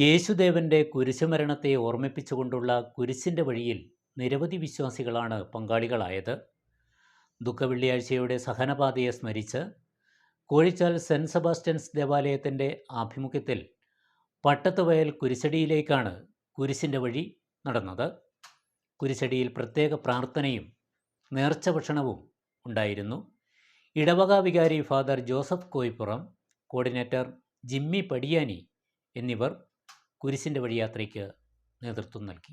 യേശുദേവന്റെ കുരിശുമരണത്തെ ഓർമ്മിപ്പിച്ചുകൊണ്ടുള്ള കുരിശിന്റെ വഴിയിൽ നിരവധി വിശ്വാസികളാണ് പങ്കാളികളായത്. ദുഃഖവെള്ളിയാഴ്ചയുടെ സഹനപാതയെ സ്മരിച്ച് കോഴിച്ചാൽ സെന്റ് സെബാസ്റ്റ്യൻസ് ദേവാലയത്തിന്റെ ആഭിമുഖ്യത്തിൽ പട്ടത്തുവയൽ കുരിശടിയിലേക്കാണ് കുരിശിന്റെ വഴി നടന്നത്. കുരിശടിയിൽ പ്രത്യേക പ്രാർത്ഥനയും നേർച്ച ഭക്ഷണവും ഉണ്ടായിരുന്നു. ഇടവക വികാരി father Joseph Koippuram coordinator Jimmy Padiyani എന്നിവർ കുരിശിന്റെ വഴിയാത്രയ്ക്ക് നേതൃത്വം നൽകി.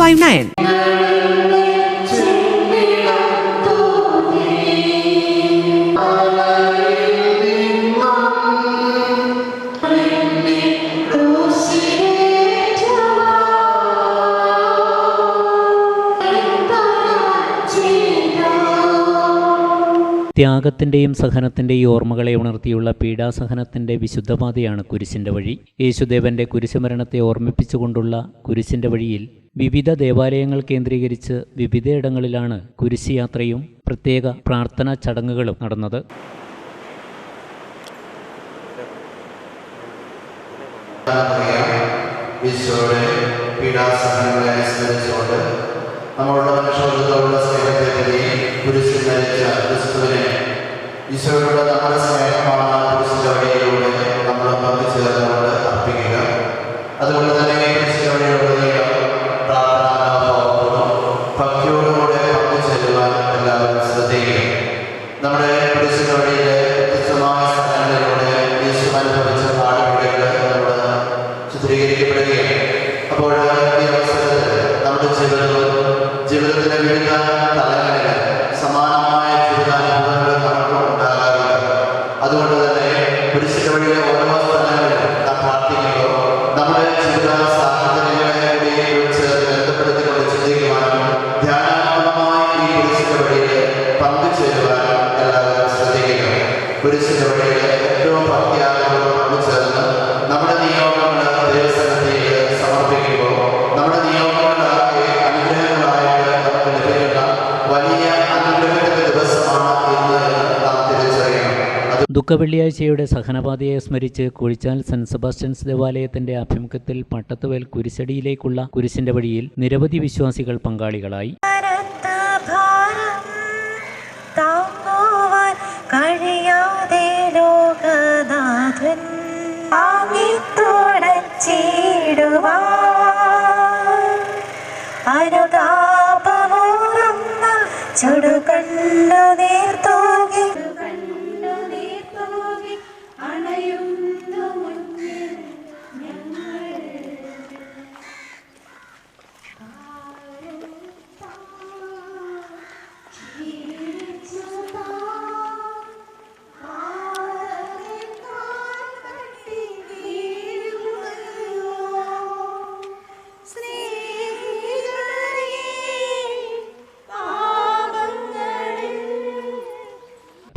five nine ത്യാഗത്തിന്റെയും സഹനത്തിന്റെയും ഓർമ്മകളെ ഉണർത്തിയുള്ള പീഡാസഹനത്തിന്റെ വിശുദ്ധപാതയാണ് കുരിശിന്റെ വഴി. യേശുദേവന്റെ കുരിശുമരണത്തെ ഓർമ്മിപ്പിച്ചുകൊണ്ടുള്ള കുരിശിന്റെ വഴിയിൽ വിവിധ ദേവാലയങ്ങൾ കേന്ദ്രീകരിച്ച് വിവിധയിടങ്ങളിലാണ് കുരിശിയാത്രയും പ്രത്യേക പ്രാർത്ഥനാ ചടങ്ങുകളും നടന്നത്. ഈശോയുടെ നമ്മുടെ സ്നേഹമാണ് വഴിയിലൂടെ ദുഃഖവെള്ളിയാഴ്ചയുടെ സഹനപാതയെ സ്മരിച്ച് കുഴിച്ചാൽ സെന്റ് സെബാസ്റ്റ്യൻസ് ദേവാലയത്തിന്റെ ആഭിമുഖ്യത്തിൽ പട്ടത്തുവേൽ കുരിശടിയിലേക്കുള്ള കുരിശിന്റെ വഴിയിൽ നിരവധി വിശ്വാസികൾ പങ്കാളികളായി. ചുടുകണ്ണു നീർത്തൂകി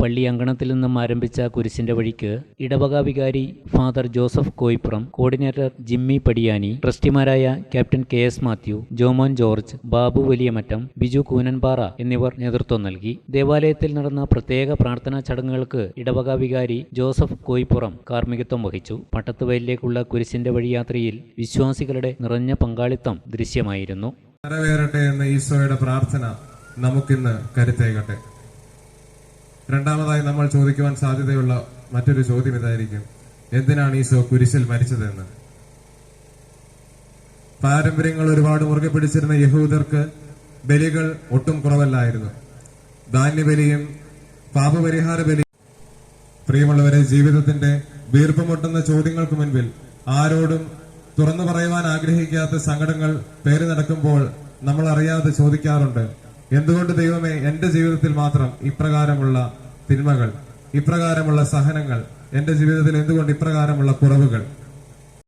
പള്ളി അങ്കണത്തിൽ നിന്നും ആരംഭിച്ച കുരിശിന്റെ വഴിക്ക് ഇടവക വികാരി father Joseph Koippuram coordinator Jimmy Padiyani ട്രസ്റ്റിമാരായ captain K S Mathew Jomon George Babu Valiyamattam Biju Koonanpara എന്നിവർ നേതൃത്വം നൽകി. ദേവാലയത്തിൽ നടന്ന പ്രത്യേക പ്രാർത്ഥനാ ചടങ്ങുകൾക്ക് ഇടവക വികാരി ജോസഫ് കോയിപ്പുറം കാർമ്മികത്വം വഹിച്ചു. പട്ടത്തുവയലിലേക്കുള്ള കുരിശിന്റെ വഴിയാത്രയിൽ വിശ്വാസികളുടെ നിറഞ്ഞ പങ്കാളിത്തം ദൃശ്യമായിരുന്നു. നിറവേറട്ടെ എന്ന ഈശോയുടെ പ്രാർത്ഥന നമുക്കിന്ന് കരുത്തേകട്ടെ. രണ്ടാമതായി നമ്മൾ ചോദിക്കുവാൻ സാധ്യതയുള്ള മറ്റൊരു ചോദ്യം ഇതായിരിക്കും. എന്തിനാണ് ഈശോ കുരിശിൽ മരിച്ചതെന്ന്? പാരമ്പര്യങ്ങൾ ഒരുപാട് മുറുകെ പിടിച്ചിരുന്ന യഹൂദർക്ക് ബലികൾ ഒട്ടും കുറവല്ലായിരുന്നു. ധാന്യബലിയും പാപപരിഹാര ബലി പ്രിയമുള്ളവരെ ജീവിതത്തിന്റെ വീർപ്പമൊട്ടുന്ന ചോദ്യങ്ങൾക്ക് മുൻപിൽ ആരോടും തുറന്നു പറയുവാൻ ആഗ്രഹിക്കാത്ത സങ്കടങ്ങൾ പേര് നടക്കുമ്പോൾ നമ്മൾ അറിയാതെ ചോദിക്കാറുണ്ട്. എന്തുകൊണ്ട് ദൈവമേ എന്റെ ജീവിതത്തിൽ മാത്രം ഇപ്രകാരമുള്ള തിന്മകൾ ഇപ്രകാരമുള്ള സഹനങ്ങൾ എന്റെ ജീവിതത്തിൽ എന്തുകൊണ്ട് ഇപ്രകാരമുള്ള കുറവുകൾ?